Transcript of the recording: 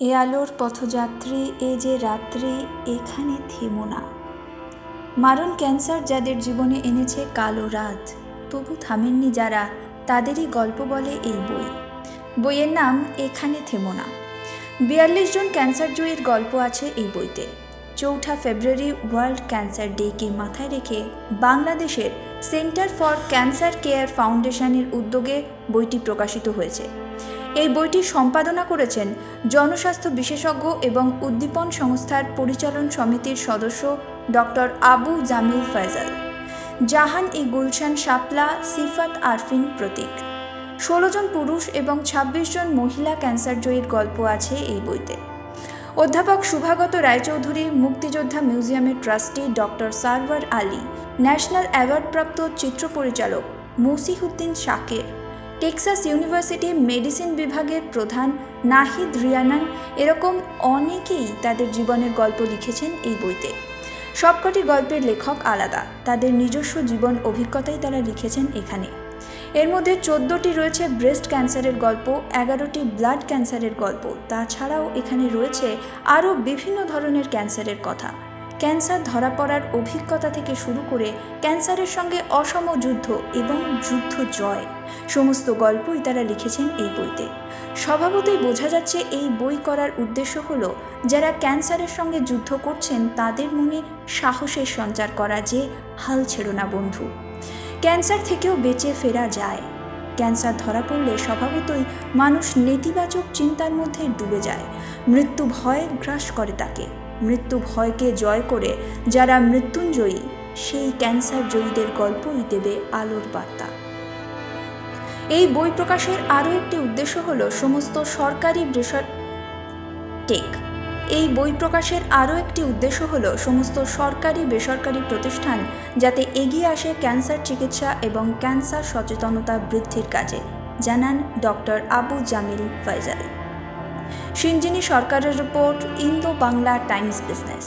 এ আলোর পথযাত্রী, এ যে রাত্রি, এখানে থেমো না। মারণ ক্যান্সার যাদের জীবনে এনেছে কালো রাত, তবু থামেননি যারা, তাদেরই গল্প বলে এই বই। বইয়ের নাম, এখানে থেমো না। বিয়াল্লিশ জন ক্যান্সার জয়ীর গল্প আছে এই বইতে। চৌঠা ফেব্রুয়ারি ওয়ার্ল্ড ক্যান্সার ডেকে মাথায় রেখে বাংলাদেশের সেন্টার ফর ক্যান্সার কেয়ার ফাউন্ডেশনের উদ্যোগে বইটি প্রকাশিত হয়েছে। এই বইটি সম্পাদনা করেছেন জনস্বাস্থ্য বিশেষজ্ঞ এবং উদ্দীপন সংস্থার পরিচালন সমিতির সদস্য ডক্টর আবু জামিল ফয়জাল। জাহান ই গুলশান শাপলা সিফাত আরফিন প্রতীক। ষোলো জন পুরুষ এবং ২৬ জন মহিলা ক্যান্সার জয়ীর গল্প আছে এই বইতে। অধ্যাপক শুভাগত রায়চৌধুরী, মুক্তিযোদ্ধা মিউজিয়ামের trustee doctor Sarwar Ali, national অ্যাওয়ার্ডপ্রাপ্ত চিত্র পরিচালক মসিহুদ্দিন শাকের। টেক্সাস ইউনিভার্সিটি মেডিসিন বিভাগের প্রধান নাহিদ রিয়ানান এরকম অনেকেই তাদের জীবনের গল্প লিখেছেন এই বইতে। সবকটি গল্পের লেখক আলাদা, তাদের নিজস্ব জীবন অভিজ্ঞতাই তারা লিখেছেন এখানে। এর মধ্যে চোদ্দোটি রয়েছে ব্রেস্ট ক্যান্সারের গল্প, এগারোটি ব্লাড ক্যান্সারের গল্প, তাছাড়াও এখানে রয়েছে আরও বিভিন্ন ধরনের ক্যান্সারের কথা। ক্যান্সার ধরা পড়ার অভিজ্ঞতা থেকে শুরু করে ক্যান্সারের সঙ্গে অসম যুদ্ধ এবং যুদ্ধ জয়। সমস্ত গল্পই তারা লিখেছেন এই বইতে। স্বভাবতই বোঝা যাচ্ছে এই বই করার উদ্দেশ্য হল, যারা ক্যান্সারের সঙ্গে যুদ্ধ করছেন তাদের মনে সাহসের সঞ্চার করা যে হাল ছেড়ো না বন্ধু। ক্যান্সার থেকেও বেঁচে ফেরা যায়। ক্যান্সার ধরা পড়লে স্বভাবতই মানুষ নেতিবাচক চিন্তার মধ্যে ডুবে যায়। মৃত্যু ভয় গ্রাস করে তাকে। মৃত্যু ভয়কে জয় করে যারা মৃত্যুঞ্জয়ী, সেই ক্যান্সার জয়ীদের গল্পই দেবে আলোর বার্তা। এই বই প্রকাশের আরও একটি উদ্দেশ্য হল সমস্ত সরকারি বেসর টেক। এই বই প্রকাশের আরও একটি উদ্দেশ্য হল সমস্ত সরকারি বেসরকারি প্রতিষ্ঠান যাতে এগিয়ে আসে ক্যান্সার চিকিৎসা এবং ক্যান্সার সচেতনতা বৃদ্ধির কাজে। জানান ডক্টর আবু জামিল ফয়জাল সিঞ্জিনী সরকারের report Indo Bangla Times business.